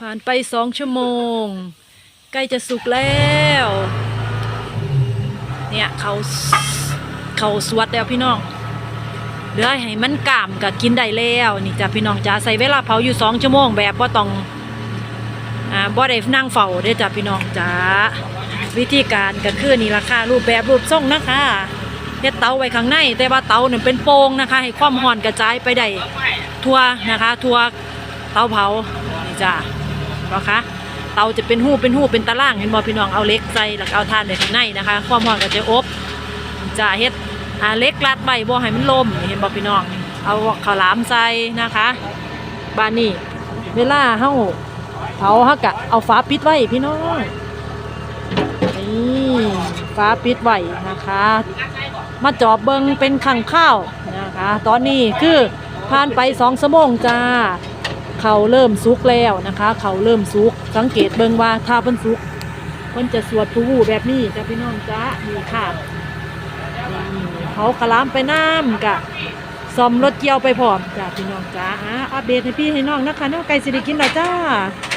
ผ่านไปสองชั่วโมง ใกล้จะสุกแล้ว เนี่ยเขาเขาสวดแล้วพี่น้องเหลือให้มันกล้ามก็กินได้แล้วนี่จ้ะพี่น้องจ้าใส่เวลาเผาอยู่สองชั่วโมงแบบว่าต้องอ่าบ่ได้นั่งเฝ้าเด้จ้ะพี่น้องจ้าวิธีการก็คือนี่ราคารูปแบบรูปทรงนะคะเฮ็ดเตาไว้ข้างใน แต่ว่าเตาเนี่ยเป็นโป่งนะคะ ให้ความร้อนกระจายไปได้ทั่วนะคะ ทั่วเตาเผานี่จ้า เนะคะเตาจะเป็นหูเป็นหูเป็นตารางเห็นบ่พี่น้องเอาเล็กใส่แล้วก็เอาถ่านไว้ข้างในนะคะความร้อนก็จะอบจะเฮ็ดอาเล็กรัดไว้บ่ให้มันลมเห็นบ่พี่น้อง เอาข้าวหลามใส่นะคะบ้านนี้เวลาเฮาเผาเฮากะเอาฝาปิดไว้พี่น้องนี่ฝาปิดไว้นะคะ มาจอบเบิงเป็นขังข้าวนะคะ ตอนนี้คือผ่านไปสองชั่วโมงจ้า เขาเริ่มสุกแล้วนะคะ เขาเริ่มสุก สังเกตเบิงว่าถ้าเพิ่นสุกเพิ่นจะสวดทูวูแบบนี้จ้ะพี่น้องจ้านี่ค่ะเขากระลามไปน้ำกะซ่อมรถเกี่ยวไปพร้อมจ้ะพี่น้องจ้าอะอัปเดตให้พี่ให้น้องนะคะน้องไก่สิริกินแล้วจ้า